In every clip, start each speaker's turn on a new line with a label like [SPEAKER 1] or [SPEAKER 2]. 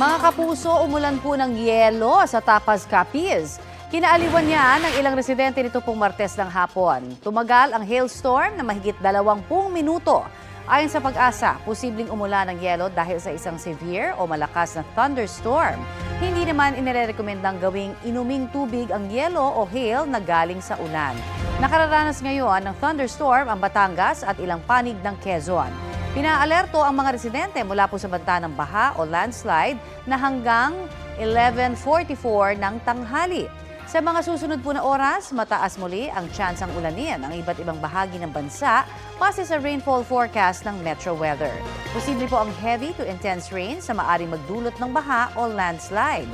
[SPEAKER 1] Mga kapuso, umulan po ng yelo sa Tapas Capiz. Kinaaliwan niya ng ilang residente nito pong Martes ng hapon. Tumagal ang hailstorm na mahigit 20 minuto. Ayon sa pag-asa, posibleng umulan ng yelo dahil sa isang severe o malakas na thunderstorm. Hindi naman inirekomendang gawing inuming tubig ang yelo o hail na galing sa ulan. Nakararanas ngayon ng thunderstorm ang Batangas at ilang panig ng Quezon. Pinaalerto ang mga residente mula po sa banta ng baha o landslide na hanggang 11.44 ng tanghali. Sa mga susunod po na oras, mataas muli ang tsansang ulanin ang iba't ibang bahagi ng bansa base sa rainfall forecast ng Metro Weather. Posible po ang heavy to intense rain sa maaring magdulot ng baha o landslide.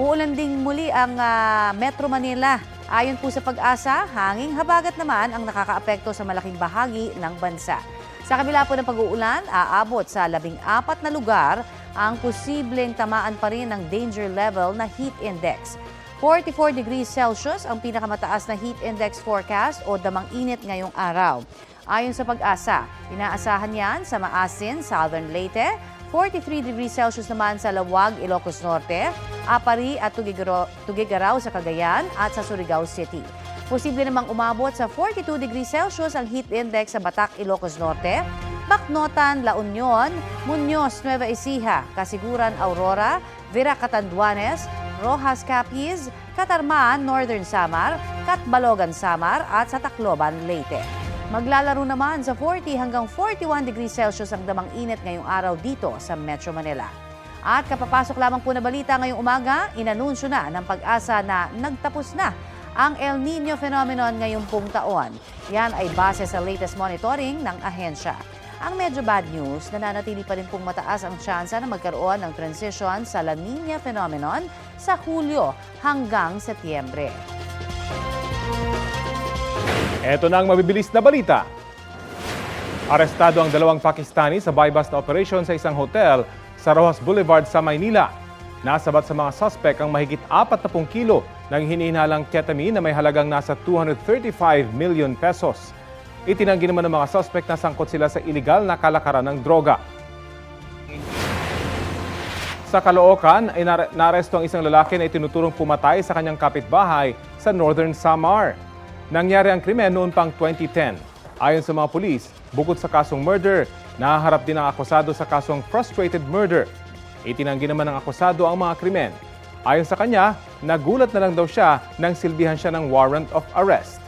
[SPEAKER 1] Uulan ding muli ang ah, Metro Manila. Ayon po sa pag-asa, hanging habagat naman ang nakakaapekto sa malaking bahagi ng bansa. Sa kabila po ng pag-uulan, aabot sa labing apat na lugar ang posibleng tamaan pa rin ng danger level na heat index. 44 degrees Celsius ang pinakamataas na heat index forecast o damang init ngayong araw. Ayon sa pag-asa, inaasahan yan sa Maasin, Southern Leyte, 43 degrees Celsius naman sa Lawag, Ilocos Norte, Apari at Tugigaraw, Tugigaraw sa Cagayan at sa Surigao City. Posible namang umabot sa 42 degrees Celsius ang heat index sa Batac, Ilocos Norte, Bacnotan, La Union, Muñoz, Nueva Ecija, Kasiguran, Aurora, Vera Catanduanes, Rojas Capiz, Katarman, Northern Samar, Katbalogan Samar at sa Tacloban, Leyte. Maglalaro naman sa 40 hanggang 41 degrees Celsius ang damang init ngayong araw dito sa Metro Manila. At kapapasok lamang po na balita ngayong umaga, inanunsyo na ng pag-asa na nagtapos na ang El Nino phenomenon ngayong pong taon. Yan ay base sa latest monitoring ng ahensya. Ang medyo bad news, nananatili pa rin pong mataas ang tsansa na magkaroon ng transition sa La Nina phenomenon sa Hulyo hanggang Setyembre.
[SPEAKER 2] Ito na ang mabibilis na balita. Arestado ang dalawang Pakistani sa buy-bust na operation sa isang hotel sa Rojas Boulevard sa Maynila. Nasabat sa mga suspect ang mahigit 40 kilo ng hinihinalang ketamine na may halagang nasa 235 million pesos. Itinanggi naman ng mga suspect na sangkot sila sa iligal na kalakaran ng droga. Sa Caloocan, ay nare- naaresto ang isang lalaki na itinuturong pumatay sa kanyang kapitbahay sa Northern Samar. Nangyari ang krimen noon pang 2010. Ayon sa mga pulis, bukod sa kasong murder, nahaharap din ang akusado sa kasong frustrated murder. Itinanggi naman ng akusado ang mga krimen. Ayon sa kanya, nagulat na lang daw siya nang silbihan siya ng warrant of arrest.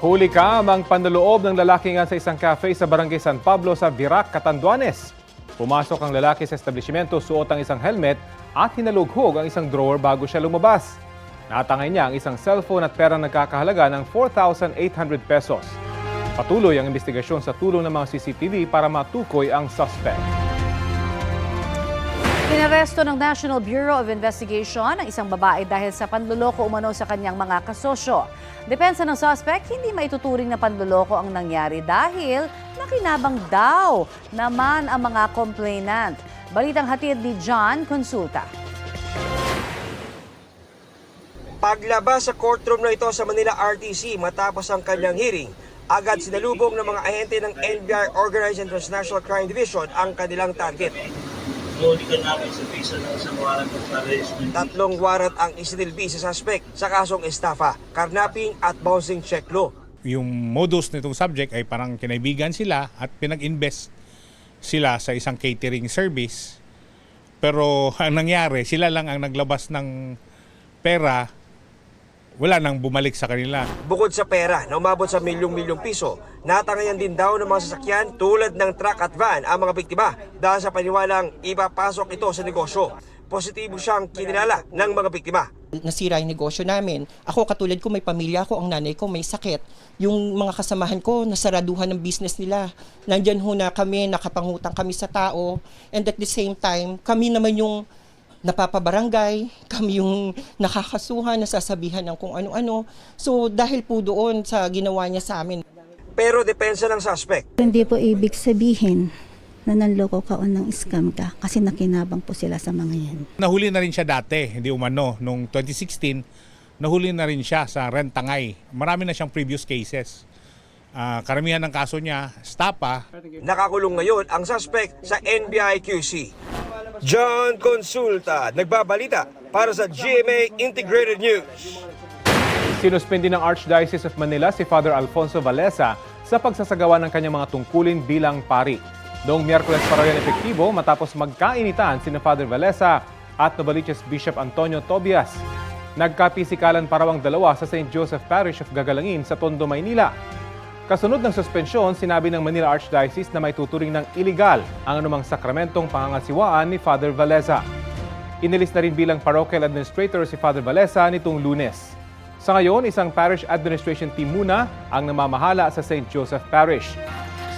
[SPEAKER 2] Huli ka ang panloloob ng lalaki nga sa isang cafe sa Barangay San Pablo sa Virac, Catanduanes. Pumasok ang lalaki sa establishmento suot ang isang helmet at hinalughog ang isang drawer bago siya lumabas. Natangay niya ang isang cellphone at perang nagkakahalaga ng 4,800 pesos. Patuloy ang investigasyon sa tulong ng mga CCTV para matukoy ang suspect.
[SPEAKER 1] Inaresto ng National Bureau of Investigation ang isang babae dahil sa panluloko umano sa kanyang mga kasosyo. Depensa ng suspect, hindi maituturing na panluloko ang nangyari dahil nakinabang daw naman ang mga complainant. Balitang hatid ni John Consulta.
[SPEAKER 3] Paglabas sa courtroom na ito sa Manila RTC matapos ang kanyang hearing, agad sinalubong ng mga ahente ng NBI Organized and Transnational Crime Division ang kanilang target. Tatlong warrant ang isinilbi sa suspect sa kasong estafa, carnapping at bouncing check law.
[SPEAKER 4] yung modus nitong subject ay parang kinaibigan sila at pinag-invest sila sa isang catering service. Pero ang nangyari, sila lang ang naglabas ng pera, wala nang bumalik sa kanila.
[SPEAKER 3] Bukod sa pera na umabot sa milyong-milyong piso, natangayan din daw ng mga sasakyan tulad ng truck at van ang mga biktima dahil sa paniwalang ipapasok ito sa negosyo. Positibo siyang kinilala ng mga biktima.
[SPEAKER 5] nasira yung negosyo namin. Ako katulad ko may pamilya ko, ang nanay ko may sakit. Yung mga kasamahan ko nasaraduhan ng business nila. Nandyan ho na kami, nakapangutang kami sa tao. And at the same time, kami naman yung napapabarangay, kami yung nakakasuhan, nasasabihan ng kung ano-ano. So dahil po doon sa ginawa niya sa amin,
[SPEAKER 3] Pero depensa ng suspect,
[SPEAKER 6] Hindi po ibig sabihin na nanloko ka o nang scam ka kasi nakinabang po sila sa mga yan.
[SPEAKER 4] Nahuli na rin siya dati, hindi umano, noong 2016, nahuli na rin siya sa Rentangay. Marami na siyang previous cases. Ah, karamihan ng kaso niya, stapa,
[SPEAKER 3] Nakakulong ngayon ang suspect sa NBI QC. John Consulta, nagbabalita para sa GMA Integrated News.
[SPEAKER 2] Sinuspindi ng Archdiocese of Manila si Father Alfonso Valesa sa pagsasagawa ng kanyang mga tungkulin bilang pari. Noong Miyerkules pa raw epektibo matapos magkainitan sina Father Valesa at Novaliches Bishop Antonio Tobias. Nagkapisikalan pa raw dalawa sa St. Joseph Parish of Gagalangin sa Tondo, Maynila. Kasunod ng suspensyon, sinabi ng Manila Archdiocese na may tuturing ng iligal ang anumang sakramentong pangangasiwaan ni Father Valesa. Inilis na rin bilang parochial administrator si Father Valesa nitong lunes. Sa ngayon, isang parish administration team muna ang namamahala sa St. Joseph Parish.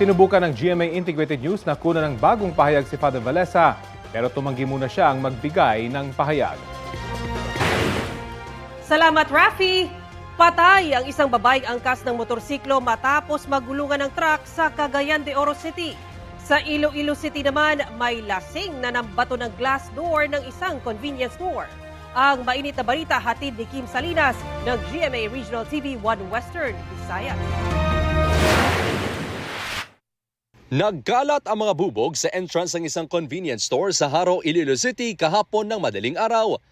[SPEAKER 2] Sinubukan ng GMA Integrated News na kuna ng bagong pahayag si Father Valesa, pero tumanggi muna siya ang magbigay ng pahayag.
[SPEAKER 7] Salamat, Rafi! Patay ang isang babaeng angkas ng motorsiklo matapos magulungan ng truck sa Cagayan de Oro City. Sa Iloilo City naman, may lasing na nambato ng glass door ng isang convenience store. Ang mainit na balita hatid ni Kim Salinas ng GMA Regional TV 1 Western Visayas.
[SPEAKER 8] Nagkalat ang mga bubog sa entrance ng isang convenience store sa Haro, Iloilo City kahapon ng madaling araw.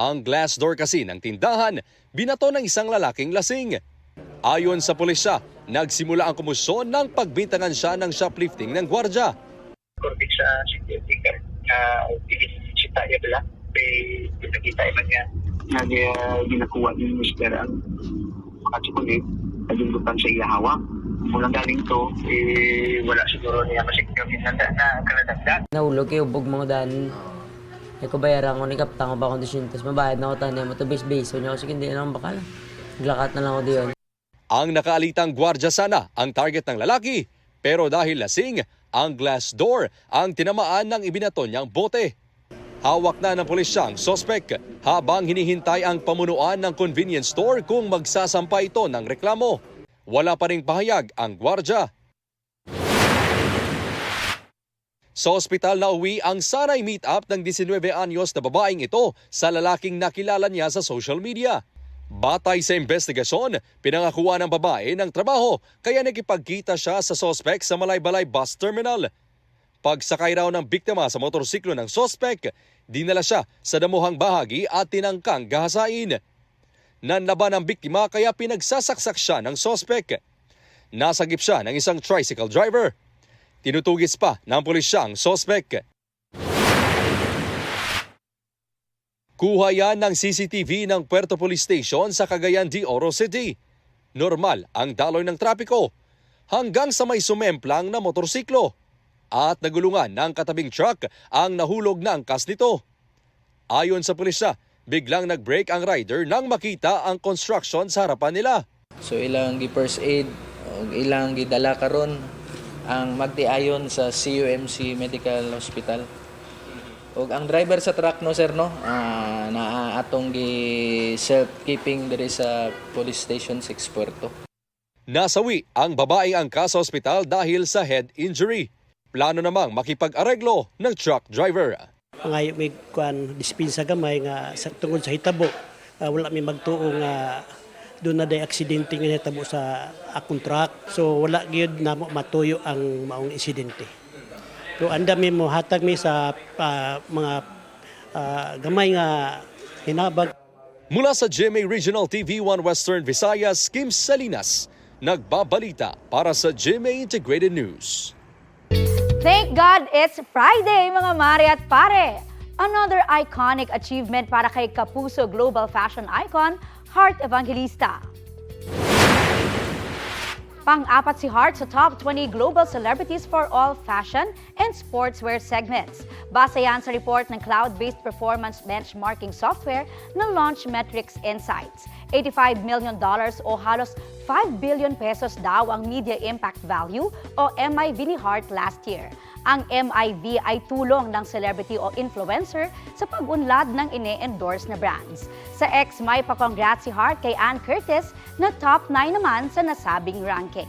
[SPEAKER 8] Ang glass door kasi ng tindahan, binato ng isang lalaking lasing. Ayon sa pulisya, nagsimula ang kumusyon nang pagbintangan siya ng shoplifting ng gwardya.
[SPEAKER 9] Kurbik sa security guard na bilis si tayo bala. May pinakita iman niya.
[SPEAKER 10] uh, ginakuha ni Mr. ang makatsukulit naging sa iya hawak. Mulang galing to,
[SPEAKER 9] Eh, wala siguro niya kasi kami nanda na kaladagdag.
[SPEAKER 11] Nahulog kayo, bug mga dan. Ay ko bayaran ko, nikaptang ko ba akong 200. Mabayad na ako tayo mo to base base. So niya ako, sige, hindi na lang bakala. Naglakat na lang ako diyon.
[SPEAKER 8] Ang nakaalitang gwardya sana ang target ng lalaki. Pero dahil lasing, ang glass door ang tinamaan ng ibinato niyang bote. Hawak na ng pulisya ang sospek habang hinihintay ang pamunuan ng convenience store kung magsasampa ito ng reklamo. Wala pa ring pahayag ang gwardya. Sa ospital na uwi ang sanay meet-up ng 19 anyos na babaeng ito sa lalaking nakilala niya sa social media. Batay sa investigasyon, pinangakuha ng babae ng trabaho kaya nakipagkita siya sa sospek sa Malaybalay Bus Terminal. Pagsakay raw ng biktima sa motorsiklo ng sospek, dinala siya sa damuhang bahagi at tinangkang gahasain. Nanlaban ang biktima kaya pinagsasaksak siya ng sospek. Nasagip siya ng isang tricycle driver. Tinutugis pa ng pulisya ang sospek. Kuha yan ng CCTV ng Puerto Police Station sa Cagayan de Oro City. Normal ang daloy ng trapiko hanggang sa may sumemplang na motorsiklo at nagulungan ng katabing truck ang nahulog na angkas nito. Ayon sa pulisya, biglang nag-break ang rider nang makita ang construction sa harapan nila.
[SPEAKER 11] So ilang gi first aid, ilang gidala karon ang magtiayon sa CUMC Medical Hospital. Og ang driver sa truck no sir no, ah, naa atong gi self keeping diri sa police station 6 Puerto.
[SPEAKER 8] Nasawi ang babaeng angkas sa ospital dahil sa head injury. Plano namang makipag-areglo ng truck driver.
[SPEAKER 10] Ngayon may kuan dispensa gamay nga sa tungod sa hitabo. ah, wala may magtuo nga doon na day aksidente nga hitabo sa akong truck. So wala gyud na matuyo ang maong insidente. So anda mi mo hatag mi sa ah, mga ah, gamay nga hinabag
[SPEAKER 8] Mula sa GMA Regional TV 1 Western Visayas, Kim Salinas, nagbabalita para sa GMA Integrated News.
[SPEAKER 12] Thank God it's Friday, mga mare at pare! Another iconic achievement para kay Kapuso Global Fashion Icon, Heart Evangelista. Pang-apat si Hart sa top 20 global celebrities for all fashion and sportswear segments. Base yan sa report ng cloud-based performance benchmarking software ng Launch Metrics Insights. $85 million o halos 5 billion pesos daw ang media impact value o MIV ni Hart last year. Ang MIV ay tulong ng celebrity o influencer sa pag-unlad ng ine-endorse na brands. Sa X, may pa-congrats si Hart kay Ann Curtis na top 9 naman sa nasabing ranking.